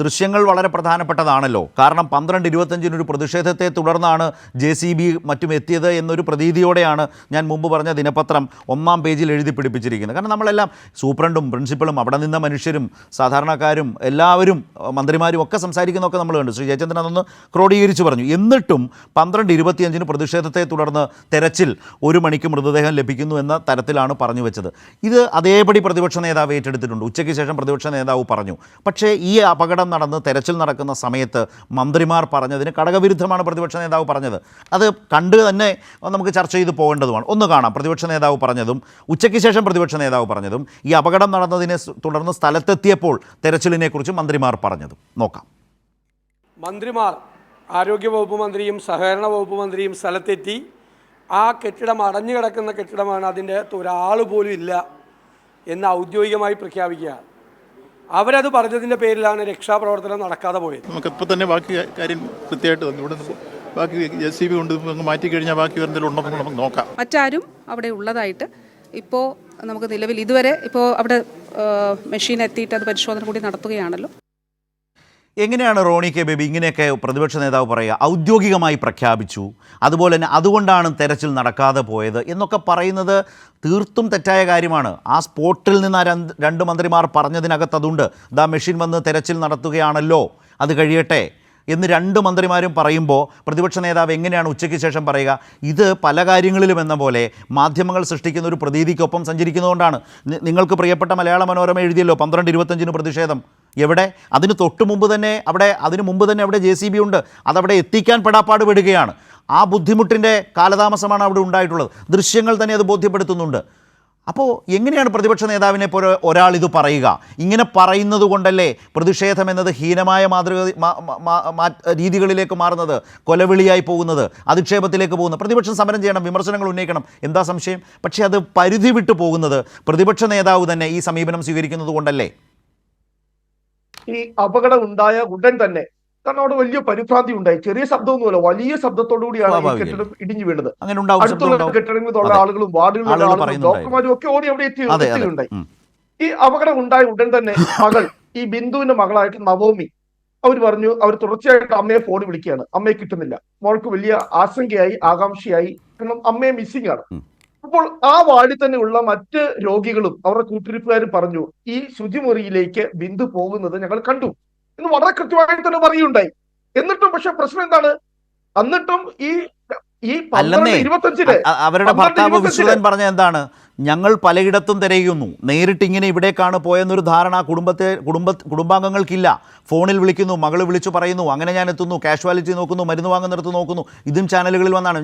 ദൃശ്യങ്ങൾ വളരെ പ്രധാനപ്പെട്ടതാണല്ലോ. കാരണം പന്ത്രണ്ട് ഇരുപത്തഞ്ചിന് ഒരു പ്രതിഷേധത്തെ തുടർന്നാണ് ജെ സി ബി മറ്റും എത്തിയത് എന്നൊരു പ്രതീതിയോടെയാണ് ഞാൻ മുമ്പ് പറഞ്ഞ ദിനപത്രം ഒന്നാം പേജിൽ എഴുതി പിടിപ്പിച്ചിരിക്കുന്നത്. കാരണം നമ്മളെല്ലാം സൂപ്രണ്ടും പ്രിൻസിപ്പളും അവിടെ നിന്ന മനുഷ്യരും സാധാരണക്കാരും എല്ലാവരും മന്ത്രിമാരും ഒക്കെ സംസാരിക്കുന്നതൊക്കെ നമ്മൾ കണ്ടു. ശ്രീ ജയചന്ദ്രൻ അതൊന്ന് ക്രോഡീകരിച്ച് പറഞ്ഞു. എന്നിട്ടും പന്ത്രണ്ട് ഇരുപത്തിയഞ്ചിന് പ്രതിഷേധത്തെ തുടർന്ന് തെരച്ചിൽ ഒരു മണിക്ക് മൃതദേഹം ലഭിക്കുന്നു എന്ന തരത്തിലാണ് പറഞ്ഞു വെച്ചത്. ഇത് അതേപടി പ്രതിപക്ഷ നേതാവ് ഏറ്റെടുത്തിട്ടുണ്ട്. ഉച്ചയ്ക്ക് ശേഷം പ്രതിപക്ഷ നേതാവ് പറഞ്ഞു. പക്ഷേ ഈ അപകടം നടന്ന് തെരച്ചിൽ നടക്കുന്ന സമയത്ത് മന്ത്രിമാർ പറഞ്ഞതിന് ഘടകവിരുദ്ധമാണ് പ്രതിപക്ഷ നേതാവ് പറഞ്ഞത്. അത് കണ്ട് തന്നെ നമുക്ക് ചർച്ച ചെയ്ത് പോകേണ്ടതുമാണ്. ഒന്ന് കാണാം. പ്രതിപക്ഷ നേതാവ് പറഞ്ഞതും ഉച്ചയ്ക്ക് ശേഷം പ്രതിപക്ഷ നേതാവ് പറഞ്ഞതും ഈ അപകടം നടന്നതിനെ തുടർന്ന് സ്ഥലത്തെത്തിയപ്പോൾ തെരച്ചിലിനെക്കുറിച്ച് മന്ത്രിമാർ പറഞ്ഞതും. നോക്കാം. മന്ത്രിമാർ ആരോഗ്യവകുപ്പ് മന്ത്രിയും സഹകരണ വകുപ്പ് മന്ത്രിയും സ്ഥലത്തെത്തി. ആ കെട്ടിടം അടഞ്ഞു കിടക്കുന്ന കെട്ടിടമാണ് അതിന്റെ അകത്ത് ഒരാൾ പോലും ഇല്ല എന്ന് ഔദ്യോഗികമായി പ്രഖ്യാപിക്കുക അവരത് പറഞ്ഞതിന്റെ പേരിലാണ് രക്ഷാപ്രവർത്തനം നടക്കാതെ പോയത്. നമുക്ക് ഇപ്പോൾ തന്നെ ബാക്കി കാര്യം കൃത്യമായിട്ട് വന്നു. ഇവിടെ ബാക്കി ജെ സി ബി കൊണ്ട് മാറ്റി കഴിഞ്ഞാൽ ബാക്കി എന്തെങ്കിലും ഉണ്ടോ നമുക്ക് നോക്കാം. മറ്റാരും അവിടെ ഉള്ളതായിട്ട് ഇപ്പോൾ നമുക്ക് നിലവിൽ ഇതുവരെ ഇപ്പോൾ അവിടെ മെഷീൻ എത്തിയിട്ട് അത് പരിശോധന കൂടി നടത്തുകയാണല്ലോ. എങ്ങനെയാണ് റോണി കെ ബേബി ഇങ്ങനെയൊക്കെ പ്രതിപക്ഷ നേതാവ് പറയുക? ഔദ്യോഗികമായി പ്രഖ്യാപിച്ചു. അതുപോലെ തന്നെ അതുകൊണ്ടാണ് തെരച്ചിൽ നടക്കാതെ പോയത് എന്നൊക്കെ പറയുന്നത് തീർത്തും തെറ്റായ കാര്യമാണ്. ആ സ്പോട്ടിൽ നിന്ന് ആ രണ്ട് മന്ത്രിമാർ പറഞ്ഞതിനകത്ത് അതുണ്ട്. ദാ മെഷീൻ വന്ന് തെരച്ചിൽ നടത്തുകയാണല്ലോ അത് കഴിയട്ടെ എന്ന് രണ്ട് മന്ത്രിമാരും പറയുമ്പോൾ പ്രതിപക്ഷ നേതാവ് എങ്ങനെയാണ് ഉച്ചയ്ക്ക് ശേഷം പറയുക? ഇത് പല കാര്യങ്ങളിലും എന്ന പോലെ മാധ്യമങ്ങൾ സൃഷ്ടിക്കുന്ന ഒരു പ്രതീതിക്കൊപ്പം സഞ്ചരിക്കുന്നതുകൊണ്ടാണ്. നിങ്ങൾക്ക് പ്രിയപ്പെട്ട മലയാള മനോരമ എഴുതിയല്ലോ പന്ത്രണ്ട് ഇരുപത്തഞ്ചിന് പ്രതിഷേധം. എവിടെ? അതിന് തൊട്ട് മുമ്പ് തന്നെ അവിടെ അതിന് മുമ്പ് തന്നെ അവിടെ ജെ സി ബി ഉണ്ട്. അതവിടെ എത്തിക്കാൻ പെടാപ്പാട് പെടുകയാണ്. ആ ബുദ്ധിമുട്ടിന്റെ കാലതാമസമാണ് അവിടെ ഉണ്ടായിട്ടുള്ളത്. ദൃശ്യങ്ങൾ തന്നെ അത് ബോധ്യപ്പെടുത്തുന്നുണ്ട്. അപ്പോൾ എങ്ങനെയാണ് പ്രതിപക്ഷ നേതാവിനെ പോലെ ഒരാൾ ഇത് പറയുക? ഇങ്ങനെ പറയുന്നത് കൊണ്ടല്ലേ പ്രതിഷേധം എന്നത് ഹീനമായ മാതൃക രീതികളിലേക്ക് മാറുന്നത് കൊലവിളിയായി പോകുന്നത് അധിക്ഷേപത്തിലേക്ക് പോകുന്നത്? പ്രതിപക്ഷം സമരം ചെയ്യണം വിമർശനങ്ങൾ ഉന്നയിക്കണം. എന്താ സംശയം? പക്ഷേ അത് പരിധി വിട്ടു പോകുന്നത് പ്രതിപക്ഷ നേതാവ് തന്നെ ഈ സമീപനം സ്വീകരിക്കുന്നത് കൊണ്ടല്ലേ? ഈ അപകടം ഉണ്ടായ ഉടൻ തന്നെ കാരണം അവിടെ വലിയ പരിഭ്രാന്തി ഉണ്ടായി. ചെറിയ ശബ്ദമൊന്നുമല്ല വലിയ ശബ്ദത്തോടു കൂടിയാണ് ഈ കെട്ടിടം ഇടിഞ്ഞു വീണത്. അടുത്തുള്ള കെട്ടിടങ്ങളിലുള്ള ആളുകളും വാർഡുകളിലുള്ള ആളുകളും. ഡോക്ടർമാരും ഒക്കെ ഓടി അവിടെ എത്തി ഉം. ഈ അപകടം ഉണ്ടായ ഉടൻ തന്നെ മകൾ ഈ ബിന്ദുവിന്റെ മകളായിട്ട് നവോമി അവർ പറഞ്ഞു അവർ തുടർച്ചയായിട്ട് അമ്മയെ ഫോൺ വിളിക്കുകയാണ്. അമ്മയെ കിട്ടുന്നില്ല. മോൾക്ക് വലിയ ആശങ്കയായി ആകാംക്ഷയായി. കാരണം അമ്മയെ മിസ്സിംഗ് ആണ്. അപ്പോൾ ആ വാർഡിൽ തന്നെ ഉള്ള മറ്റ് രോഗികളും അവരുടെ കൂട്ടിരിപ്പുകാരും പറഞ്ഞു ഈ ശുചിമുറിയിലേക്ക് ബിന്ദു പോകുന്നത് ഞങ്ങൾ കണ്ടു. എന്ന് വളരെ കൃത്യമായി തന്നെ പറയുണ്ടായി എന്നിട്ടും പക്ഷെ പ്രശ്നം എന്താണ്? എന്നിട്ടും ഈ ഈ ഇരുപത്തഞ്ചിൽ അവരുടെ ഭർത്താവ് വിശ്വൻ പറഞ്ഞ എന്താണ്? ഞങ്ങൾ പലയിടത്തും തിരയുന്നു. നേരിട്ട് ഇങ്ങനെ ഇവിടേക്കാണ് പോയെന്നൊരു ധാരണ കുടുംബത്തെ കുടുംബ കുടുംബാംഗങ്ങൾക്കില്ല. ഫോണിൽ വിളിക്കുന്നു മകൾ വിളിച്ചു പറയുന്നു അങ്ങനെ ഞാൻ എത്തുന്നു കാഷ്വാലിറ്റി നോക്കുന്നു മരുന്ന് വാങ്ങുന്നിടത്ത് നോക്കുന്നു. ഇതും ചാനലുകളിൽ വന്നാണ്.